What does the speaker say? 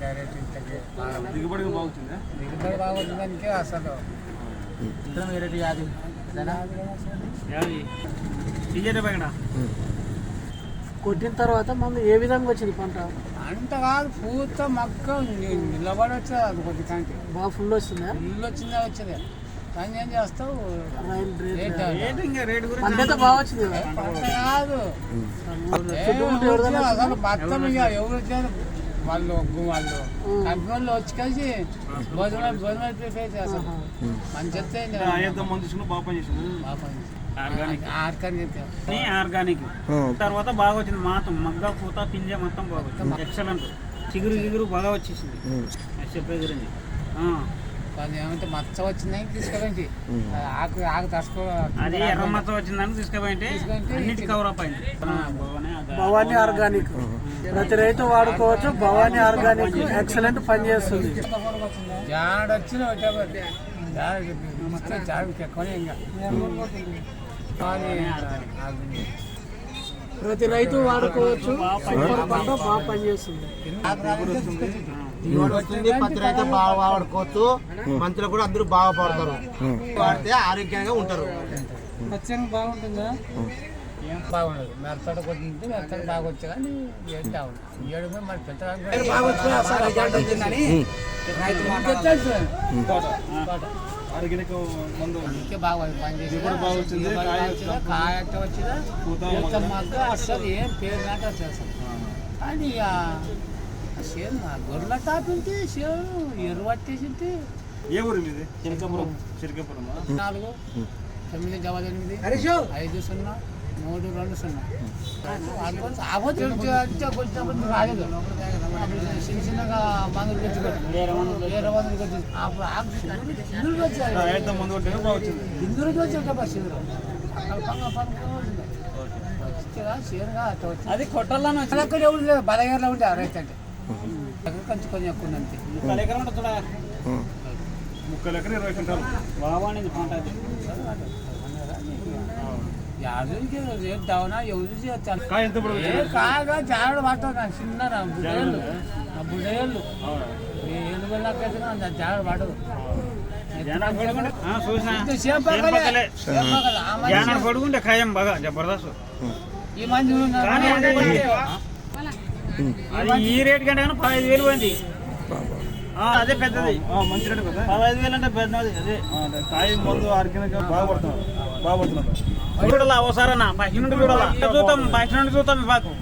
Direct ఇంతకి బాగా దిగుబడి బాగుంటుంది? దిగుబడి బాగుంటుందానికే అసలు. యాది? కొట్టిన తర్వాత మందు ఏ విధంగా వచ్చింది పంట? అంత కాదు పూత మొక్క నిలబడి వచ్చేది అది కొద్ది కాంతి బాగా ఫుల్ వచ్చిందా ఇల్లు వచ్చిందా వచ్చేది? కానీ ఏం చేస్తావు? కదా? అసలు మొత్తం ఇక ఎవరు వచ్చారు వాళ్ళు ఒగ్గు వాళ్ళు. కంపెనీ వాళ్ళు వచ్చి కలిసి భోజనం భోజనం ప్రిపేర్ అసలు మంచి చెప్తే బాగా పనిచేసింది ఆర్గానిక్. ఆర్గానిక్ తర్వాత బాగా వచ్చింది మాత్రం. మగ్గ పూత పింజ మొత్తం బాగా వచ్చింది ఎక్సలెంట్ చిగురు చిగురు బాగా వచ్చేసింది. చెప్పే గురించి. ఏమంటే మచ్చ వచ్చిందని తీసుకెళ్ళండి ఆకు ఆకు తసుకో అది ఎర్ర మచ్చ వచ్చిందని తీసుకుపోయింటే అన్నిటి కవర్ అప్ అయింది. భవానీ ఆర్గానిక్. ప్రతి రైతు వాడుకోవచ్చు భవానీ ఆర్గానిక్ ఎక్సలెంట్ పని చేస్తుంది. జాడ వచ్చిన ఒకటే జాడ జాడకి ఎక్కువనే ఇంకా. ప్రతి రైతు వాడుకోవచ్చు సూపర్ పంట బాగా పనిచేస్తుంది దిగుబడి వస్తుంది పత్తి రైతు బాగా వాడుకోవచ్చు. మంత్రులు కూడా అందరూ బాగా పడతారు వాడితే ఆరోగ్యంగా ఉంటారు. బాగుంటుందా? ఏం బాగుండదు. మెరతడ కొట్టింటే మెరతడ బాగా వచ్చా కానీ ఏడు బాగుంది ఏడు కూడా మరి పెద్ద ఆర్గానిక్ మందు. ఇంకే బాగా పని దిగుబడి బాగా వచ్చింది, కాయ వచ్చిందా అసలు ఏం పేరు నాట అసలు కానీ గొర్రెల చేను ఎరువు ఏ ఊరు మీది నాలుగు తొమ్మిది డబల్ ఎనిమిది ఐదు సున్నా మూడు రెండు సున్నా. రాలేదు చిన్న చిన్నగా మందులు అప్పుడు అది కొట్టాలని అక్కడ ఎవరు లేదు బలగారులో ఉంటే రైతు అంటే. కొంచెం కొంచెం ఎక్కువ అంతే ముక్కలు ఎకరం ఉంటుంది చూడ ముక్కలు ఎకర ఇరవై క్వింటాలు. బాగుంది పంట అది. యాదవికి రేపు దావనా ఎవరు చేస్తాను కాయ ఎంత ఇప్పుడు ఏ కాగా జాగ్రత్త పట్టదు చిన్న నా బుడేళ్ళు. నా బుడేళ్ళు. అవునా? ఏ ఏళ్ళు వెళ్ళకైతే నా జాగ్రత్త పడదు ఆ. ఆ ఖాయం బాగా జబర్దస్త్. ఈ మంది అది ఈ రేట్ కంటే కానీ పదహైదు వేలు పోయింది. ఆ, అదే పెద్దది. ఆ, మంచి రేటు కదా. పదహైదు వేలు అంటే పెద్దది. అదే కాయ మందు ఆర్గానిక్ బాగా పడుతున్నారు. బాగా పడుతున్నారు. చూడాలా ఓసారన్నా? బయట నుండి చూడాలా? చూద్దాం బయట నుండి చూద్దాం బాకు